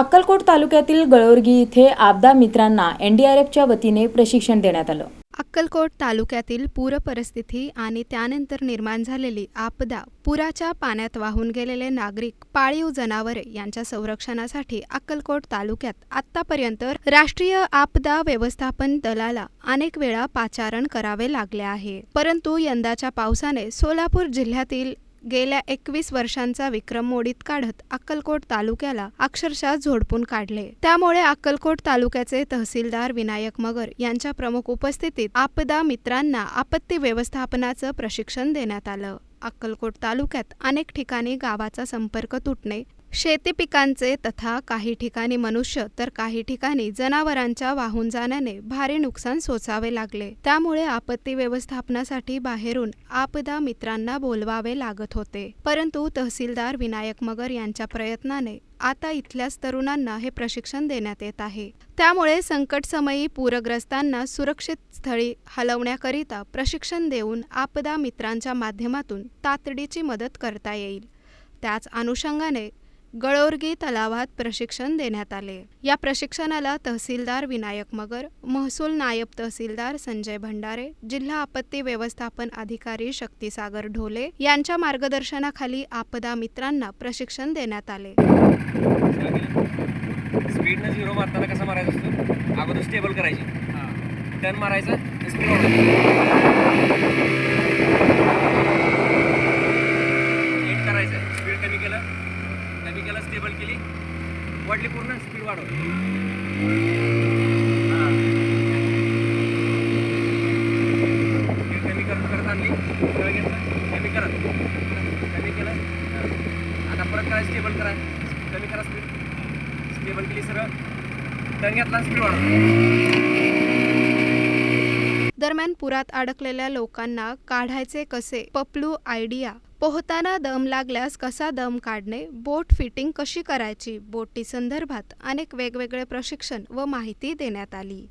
अक्कलकोट तालुक्यातील गळोरगी इथे आपदा मित्रांना एनडीआरएफच्या वतीने प्रशिक्षण देण्यात आलं. अक्कलकोट तालुक्यातील पूर परिस्थिती आणि त्यानंतर निर्माण झालेली आपदा पुराच्या पाण्यात वाहून गेलेले नागरिक पाळीव जनावरे यांच्या संरक्षणासाठी अक्कलकोट तालुक्यात आतापर्यंत राष्ट्रीय आपदा व्यवस्थापन दलाला अनेक वेळा पाचारण करावे लागले आहे. परंतु यंदाच्या पावसाने सोलापूर जिल्ह्यातील गेल्या एकवीस वर्षांचा विक्रम मोडीत काढत अक्कलकोट तालुक्याला अक्षरशः झोडपून काढले. त्यामुळे अक्कलकोट तालुक्याचे तहसीलदार विनायक मगर यांच्या प्रमुख उपस्थितीत आपदा मित्रांना आपत्ती व्यवस्थापनाचं प्रशिक्षण देण्यात आलं. अक्कलकोट तालुक्यात अनेक ठिकाणी गावाचा संपर्क तुटणे शेती पिकांचे तथा काही ठिकाणी मनुष्य तर काही ठिकाणी जनावरांच्या वाहून जाण्याने भारी नुकसान सोसावे लागले. त्यामुळे आपत्ती व्यवस्थापनासाठी बाहेरून आपदा मित्रांना बोलवावे लागत होते. परंतु तहसीलदार विनायक मगर यांच्या प्रयत्नाने आता इथल्याच तरुणांना हे प्रशिक्षण देण्यात येत आहे. त्यामुळे संकटसमयी पूरग्रस्तांना सुरक्षित स्थळी हलवण्याकरिता प्रशिक्षण देऊन आपदा मित्रांच्या माध्यमातून तातडीची मदत करता येईल. त्याच अनुषंगाने गळोर्गी तलावात प्रशिक्षण देण्यात आले. या प्रशिक्षणाला तहसीलदार विनायक मगर महसूल नायब तहसीलदार संजय भंडारे जिल्हा आपत्ती व्यवस्थापन अधिकारी शक्तीसागर ढोले यांच्या मार्गदर्शनाखाली आपदा मित्रांना प्रशिक्षण देण्यात आले. स्पीडनं झिरो मारताना कसा मारायचा असतो? अगोदर स्टेबल करायची. टर्न मारायचा स्पीड हिट करायचं स्पीड कमी केलं कमी केलं स्टेबल केली वाढली पूर्ण स्पीड वाढव. कमी करत करत आणली. सगळं घेतलं कमी करत. कमी केलं. आता परत करा स्टेबल करा. कमी करा स्पीड स्टेबल केली सरळ. टर्न घेतला स्पीड वाढव. दरम्यान पुरात अडकलेल्या लोकांना काढायचे कसे? पपलू आयडिया. पोहताना दम लागल्यास कसा दम काढणे बोट फिटिंग कशी करायची बोटी संदर्भात अनेक वेगवेगळे प्रशिक्षण व माहिती देण्यात आली.